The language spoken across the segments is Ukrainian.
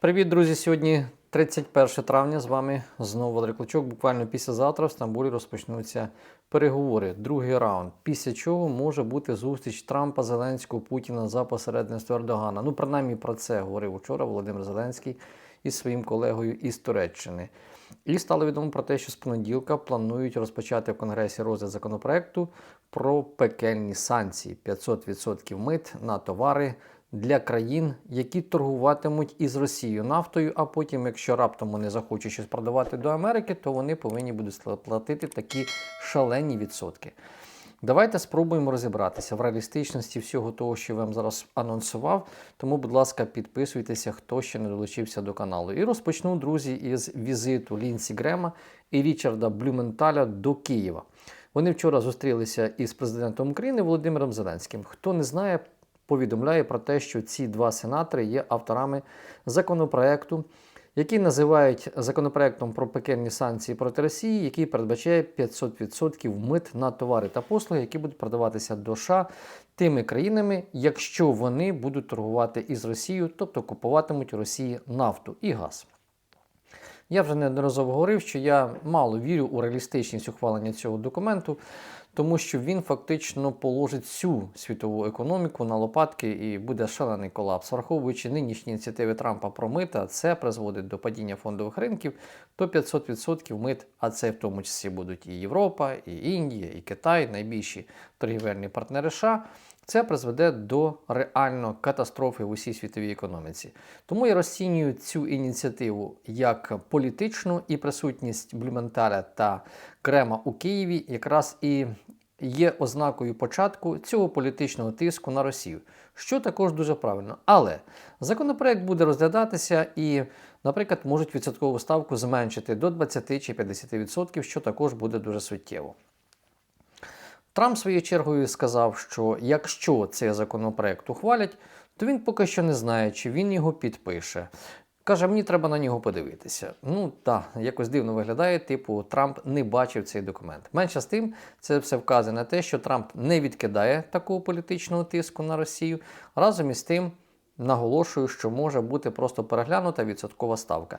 Привіт, друзі! Сьогодні 31 травня. З вами знову Валерій Клочок. Буквально післязавтра в Стамбулі розпочнуться переговори. Другий раунд. Після чого може бути зустріч Трампа, Зеленського, Путіна за посередництво Ердогана. Ну, принаймні про це говорив вчора Володимир Зеленський із своїм колегою із Туреччини. І стало відомо про те, що з понеділка планують розпочати в Конгресі розгляд законопроекту про пекельні санкції 500% мит на товари для країн, які торгуватимуть із Росією нафтою, а потім, якщо раптом вони захочуть щось продавати до Америки, то вони повинні будуть платити такі шалені відсотки. Давайте спробуємо розібратися в реалістичності всього того, що я вам зараз анонсував. Тому, будь ласка, підписуйтеся, хто ще не долучився до каналу. І розпочну, друзі, із візиту Лінсі Грема і Річарда Блюменталя до Києва. Вони вчора зустрілися із президентом України Володимиром Зеленським. Хто не знає, повідомляє про те, що ці два сенатори є авторами законопроекту, який називають законопроектом про пекельні санкції проти Росії, який передбачає 500% мит на товари та послуги, які будуть продаватися до США тими країнами, якщо вони будуть торгувати із Росією, тобто купуватимуть Росії нафту і газ. Я вже неодноразово говорив, що я мало вірю у реалістичність ухвалення цього документу, тому що він фактично положить всю світову економіку на лопатки і буде шалений колапс. Враховуючи нинішні ініціативи Трампа про мита, це призводить до падіння фондових ринків то 500% мит, а це в тому числі будуть і Європа, і Індія, і Китай, найбільші торгівельні партнери США. Це призведе до реально катастрофи в усій світовій економіці. Тому я розцінюю цю ініціативу як політичну і присутність Блюменталя та Крема у Києві якраз і є ознакою початку цього політичного тиску на Росію, що також дуже правильно. Але законопроект буде розглядатися і, наприклад, можуть відсоткову ставку зменшити до 20 чи 50%, що також буде дуже суттєво. Трамп своєю чергою сказав, що якщо цей законопроект ухвалять, то він поки що не знає, чи він його підпише. Каже, мені треба на нього подивитися. Ну так, якось дивно виглядає, типу, Трамп не бачив цей документ. Менше з тим, це все вказує на те, що Трамп не відкидає такого політичного тиску на Росію. Разом із тим, наголошую, що може бути просто переглянута відсоткова ставка.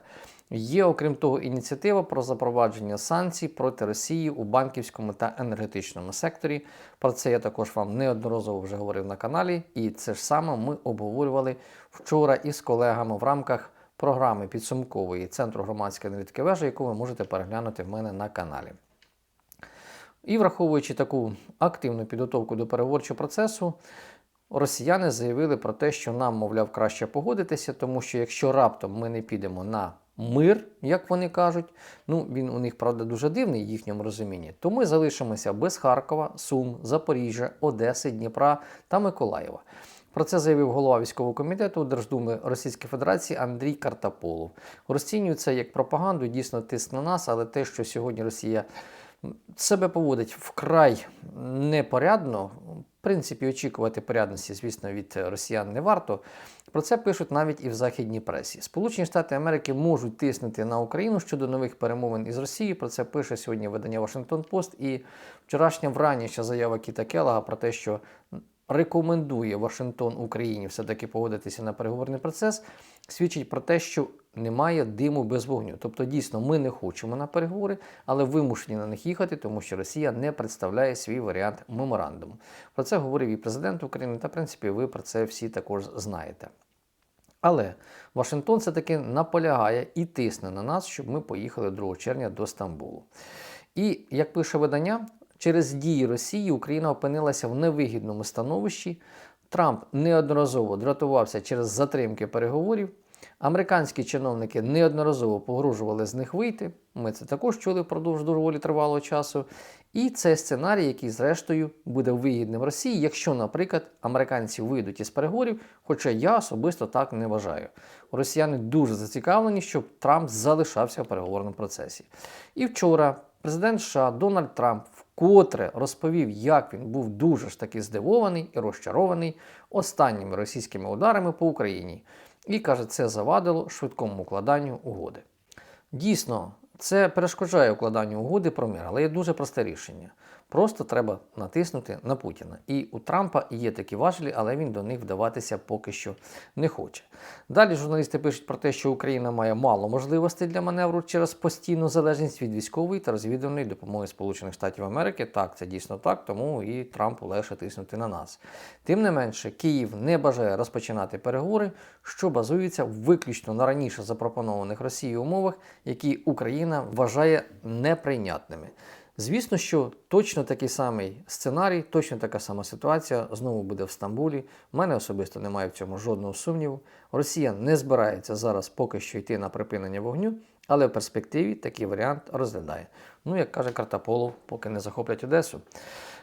Є, окрім того, ініціатива про запровадження санкцій проти Росії у банківському та енергетичному секторі. Про це я також вам неодноразово вже говорив на каналі, і це ж саме ми обговорювали вчора із колегами в рамках програми підсумкової Центру громадської аналітики вежа, яку ви можете переглянути в мене на каналі. І враховуючи таку активну підготовку до переговорчого процесу, росіяни заявили про те, що нам, мовляв, краще погодитися, тому що якщо раптом ми не підемо на мир, як вони кажуть, ну він у них, правда, дуже дивний в їхньому розумінні, то ми залишимося без Харкова, Сум, Запоріжжя, Одеси, Дніпра та Миколаєва. Про це заявив голова військового комітету Держдуми Російської Федерації Андрій Картаполов. Розцінюють це як пропаганду, дійсно тиск на нас, але те, що сьогодні Росія себе поводить вкрай непорядно, принципі, очікувати порядності, звісно, від росіян не варто. Про це пишуть навіть і в західній пресі. Сполучені Штати Америки можуть тиснути на Україну щодо нових перемовин із Росією. Про це пише сьогодні видання Вашингтон Пост. І вчорашня вранішня заява Кіта Келага про те, що рекомендує Вашингтон Україні все-таки погодитися на переговорний процес, свідчить про те, що немає диму без вогню. Тобто, дійсно, ми не хочемо на переговори, але вимушені на них їхати, тому що Росія не представляє свій варіант меморандуму. Про це говорив і президент України, та в принципі ви про це всі також знаєте. Але Вашингтон все-таки наполягає і тисне на нас, щоб ми поїхали 2 червня до Стамбулу. І як пише видання, через дії Росії Україна опинилася в невигідному становищі. Трамп неодноразово дратувався через затримки переговорів. Американські чиновники неодноразово погрожували з них вийти. Ми це також чули впродовж доволі тривалого часу. І це сценарій, який, зрештою, буде вигідним Росії, якщо, наприклад, американці вийдуть із переговорів, хоча я особисто так не вважаю. Росіяни дуже зацікавлені, щоб Трамп залишався в переговорному процесі. І вчора президент США Дональд Трамп вкотре розповів, як він був дуже ж таки здивований і розчарований останніми російськими ударами по Україні. І каже, це завадило швидкому укладанню угоди. Дійсно, це перешкоджає укладанню угоди про мир, але є дуже просте рішення. Просто треба натиснути на Путіна. І у Трампа є такі важелі, але він до них вдаватися поки що не хоче. Далі журналісти пишуть про те, що Україна має мало можливостей для маневру через постійну залежність від військової та розвідувальної допомоги Сполучених Штатів Америки. Так, це дійсно так, тому і Трампу легше тиснути на нас. Тим не менше, Київ не бажає розпочинати переговори, що базуються виключно на раніше запропонованих Росією умовах, які Україна вважає неприйнятними. Звісно, що точно такий самий сценарій, точно така сама ситуація знову буде в Стамбулі. У мене особисто немає в цьому жодного сумніву. Росія не збирається зараз поки що йти на припинення вогню, але в перспективі такий варіант розглядає. Ну, як каже Картаполов, поки не захоплять Одесу.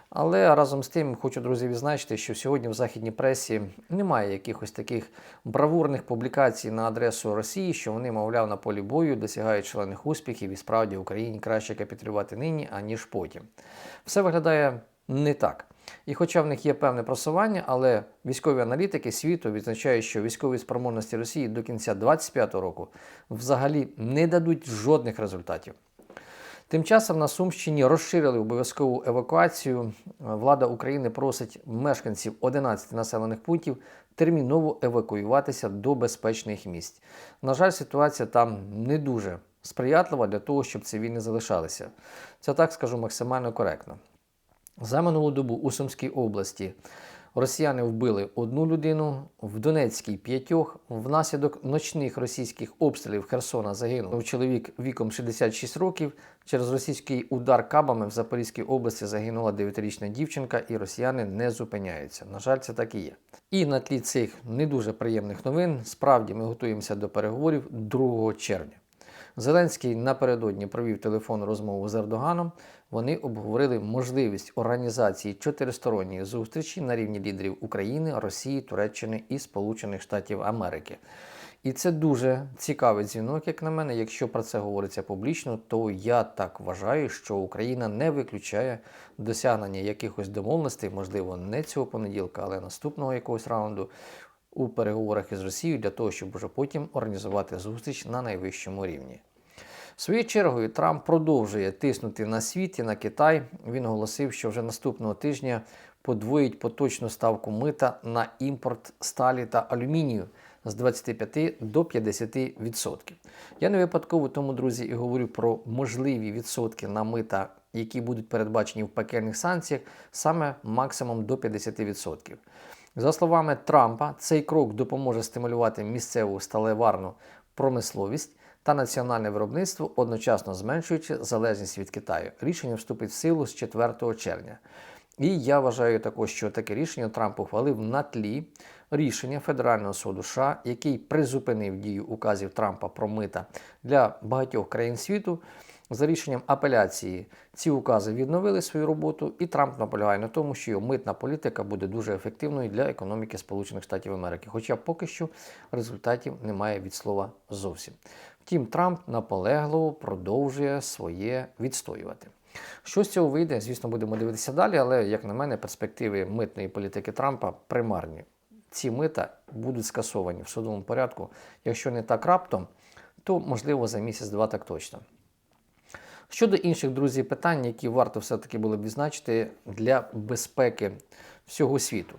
Але разом з тим хочу, друзі, відзначити, що сьогодні в західній пресі немає якихось таких бравурних публікацій на адресу Росії, що вони, мовляв, на полі бою досягають шалених успіхів і справді Україні краще капітулювати нині, аніж потім. Все виглядає не так. І хоча в них є певне просування, але військові аналітики світу відзначають, що військові спроможності Росії до кінця 2025 року взагалі не дадуть жодних результатів. Тим часом на Сумщині розширили обов'язкову евакуацію. Влада України просить мешканців 11 населених пунктів терміново евакуюватися до безпечних місць. На жаль, ситуація там не дуже сприятлива для того, щоб цивільні залишалися. Це так скажу максимально коректно. За минулу добу у Сумській області росіяни вбили одну людину, в Донецькій п'ятьох. Внаслідок ночних російських обстрілів Херсона загинув чоловік віком 66 років. Через російський удар кабами в Запорізькій області загинула 9-річна дівчинка, і росіяни не зупиняються. На жаль, це так і є. І на тлі цих не дуже приємних новин справді ми готуємося до переговорів 2 червня. Зеленський напередодні провів телефонну розмову з Ердоганом. Вони обговорили можливість організації чотиристоронньої зустрічі на рівні лідерів України, Росії, Туреччини і Сполучених Штатів Америки. І це дуже цікавий дзвінок, як на мене. Якщо про це говориться публічно, то я так вважаю, що Україна не виключає досягнення якихось домовленостей, можливо, не цього понеділка, але наступного якогось раунду у переговорах із Росією для того, щоб вже потім організувати зустріч на найвищому рівні. Своєю чергою Трамп продовжує тиснути на світ і на Китай. Він оголосив, що вже наступного тижня подвоїть поточну ставку мита на імпорт сталі та алюмінію з 25 до 50%. Я не випадково тому, друзі, і говорю про можливі відсотки на мита, які будуть передбачені в пекельних санкціях, саме максимум до 50%. За словами Трампа, цей крок допоможе стимулювати місцеву сталеварну промисловість та національне виробництво, одночасно зменшуючи залежність від Китаю. Рішення вступить в силу з 4 червня. І я вважаю також, що таке рішення Трамп ухвалив на тлі рішення Федерального суду США, який призупинив дію указів Трампа про мита для багатьох країн світу. За рішенням апеляції ці укази відновили свою роботу, і Трамп наполягає на тому, що його митна політика буде дуже ефективною для економіки Сполучених Штатів Америки, хоча поки що результатів немає від слова зовсім. Втім, Трамп наполегливо продовжує своє відстоювати. Що з цього вийде, звісно, будемо дивитися далі, але, як на мене, перспективи митної політики Трампа примарні. Ці мита будуть скасовані в судовому порядку. Якщо не так раптом, то можливо за місяць-два так точно. Щодо інших друзів питань, які варто все-таки було б відзначити для безпеки всього світу.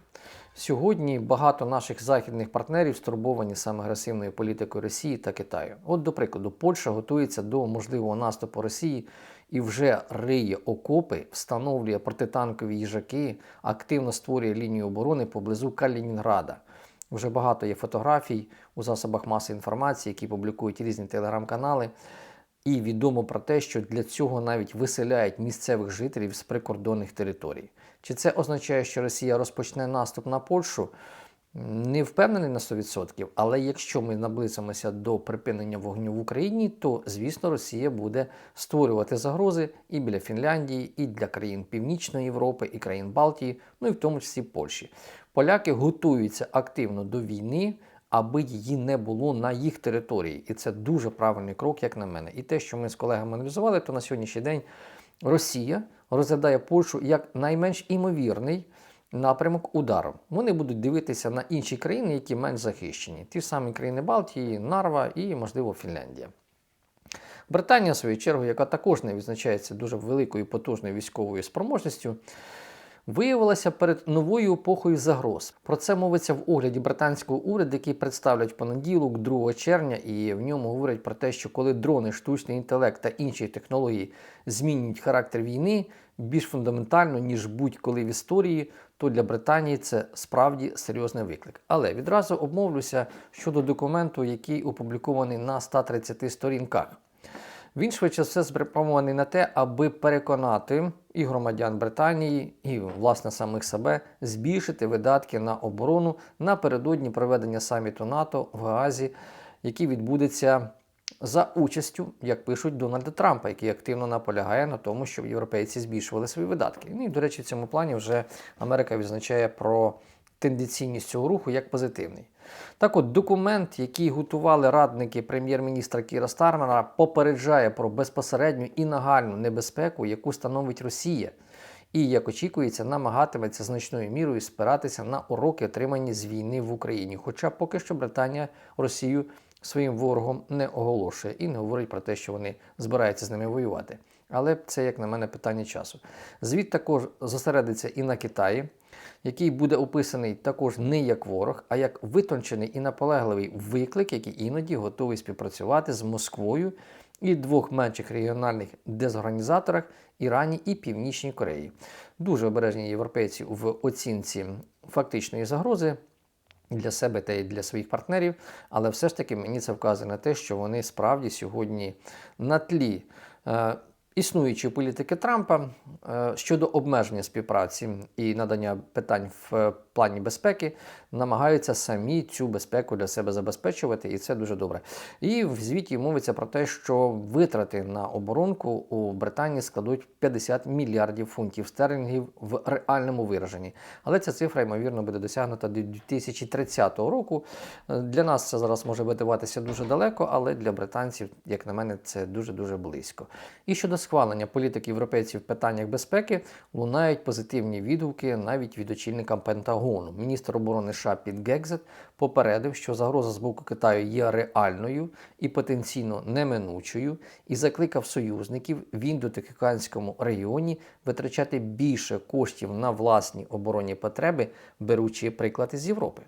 Сьогодні багато наших західних партнерів стурбовані саме агресивною політикою Росії та Китаю. От, до прикладу, Польща готується до можливого наступу Росії і вже риє окопи, встановлює протитанкові їжаки, активно створює лінію оборони поблизу Калінінграда. Вже багато є фотографій у засобах масової інформації, які публікують різні телеграм-канали. І відомо про те, що для цього навіть виселяють місцевих жителів з прикордонних територій. Чи це означає, що Росія розпочне наступ на Польщу? Не впевнений на 100%, але якщо ми наблизимося до припинення вогню в Україні, то звісно Росія буде створювати загрози і біля Фінляндії, і для країн Північної Європи, і країн Балтії, ну і в тому числі Польщі. Поляки готуються активно до війни аби її не було на їх території. І це дуже правильний крок, як на мене. І те, що ми з колегами аналізували, то на сьогоднішній день Росія розглядає Польщу як найменш імовірний напрямок удару. Вони будуть дивитися на інші країни, які менш захищені. Ті самі країни Балтії, Нарва і, можливо, Фінляндія. Британія, в свою чергу, яка також не відзначається дуже великою потужною військовою спроможністю, виявилася перед новою епохою загроз. Про це мовиться в огляді британського уряду, який представлять понеділок, 2 червня, і в ньому говорять про те, що коли дрони, штучний інтелект та інші технології змінюють характер війни більш фундаментально, ніж будь-коли в історії, то для Британії це справді серйозний виклик. Але відразу обмовлюся щодо документу, який опублікований на 130 сторінках. Він швидше все спрямований на те, аби переконати і громадян Британії, і власне самих себе збільшити видатки на оборону напередодні проведення саміту НАТО в Гаазі, який відбудеться за участю, як пишуть Дональда Трампа, який активно наполягає на тому, щоб європейці збільшували свої видатки. Ну і до речі, в цьому плані вже Америка відзначає про тенденційність цього руху як позитивний. Так от, документ, який готували радники прем'єр-міністра Кіра Стармера, попереджає про безпосередню і нагальну небезпеку, яку становить Росія, і, як очікується, намагатиметься значною мірою спиратися на уроки, отримані з війни в Україні. Хоча поки що Британія Росію своїм ворогом не оголошує і не говорить про те, що вони збираються з ними воювати. Але це, як на мене, питання часу. Звіт також зосередиться і на Китаї, який буде описаний також не як ворог, а як витончений і наполегливий виклик, який іноді готовий співпрацювати з Москвою і двох менших регіональних дезорганізаторах Ірані і Північній Кореї. Дуже обережні європейці в оцінці фактичної загрози. Для себе та й для своїх партнерів, але все ж таки мені це вказує на те, що вони справді сьогодні на тлі е, існуючої політики Трампа е, щодо обмеження співпраці і надання питань в е, плані безпеки намагаються самі цю безпеку для себе забезпечувати, і це дуже добре. І в звіті мовиться про те, що витрати на оборонку у Британії складуть 50 мільярдів фунтів стерлінгів в реальному вираженні. Але ця цифра, ймовірно, буде досягнута до 2030 року. Для нас це зараз може видаватися дуже далеко, але для британців, як на мене, це дуже дуже близько. І щодо схвалення політики європейців в питаннях безпеки лунають позитивні відгуки навіть від очільника Пентагону. Міністр оборони США Піт Гекзет попередив, що загроза з боку Китаю є реальною і потенційно неминучою, і закликав союзників в індотихоокеанському регіоні витрачати більше коштів на власні оборонні потреби, беручи приклад із Європи.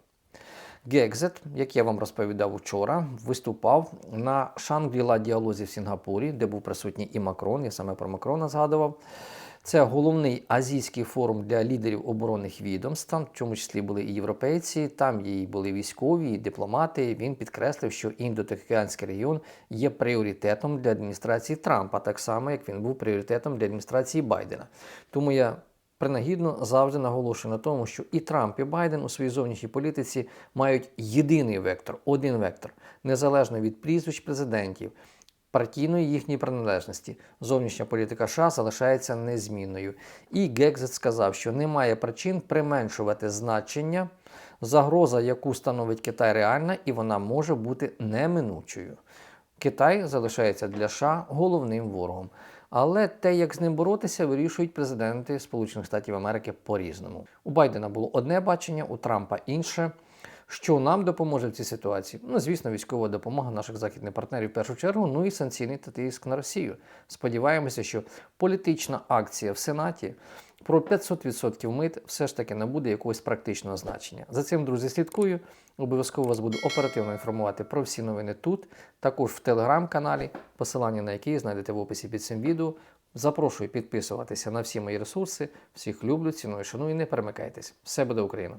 Гекзет, як я вам розповідав вчора, виступав на Шангріла діалозі в Сінгапурі, де був присутній і Макрон, я саме про Макрона згадував. Це головний азійський форум для лідерів оборонних відомств, в цьому числі були і європейці, там і були військові, і дипломати. Він підкреслив, що індотихоокеанський регіон є пріоритетом для адміністрації Трампа, так само як він був пріоритетом для адміністрації Байдена. Тому я принагідно завжди наголошую на тому, що і Трамп, і Байден у своїй зовнішній політиці мають єдиний вектор, один вектор, незалежно від прізвищ президентів, партійної їхньої приналежності. Зовнішня політика США залишається незмінною. І Гекзет сказав, що немає причин применшувати значення. Загроза, яку становить Китай, реальна, і вона може бути неминучою. Китай залишається для США головним ворогом. Але те, як з ним боротися, вирішують президенти Сполучених Штатів Америки по-різному. У Байдена було одне бачення, у Трампа інше. Що нам допоможе в цій ситуації? Ну, звісно, військова допомога наших західних партнерів в першу чергу, ну і санкційний тиск на Росію. Сподіваємося, що політична акція в Сенаті про 500% мит все ж таки набуде якогось практичного значення. За цим, друзі, слідкую. Обов'язково вас буду оперативно інформувати про всі новини тут, також в телеграм-каналі, посилання на який знайдете в описі під цим відео. Запрошую підписуватися на всі мої ресурси. Всіх люблю, ціную, шаную і не перемикайтесь. Все буде Україна!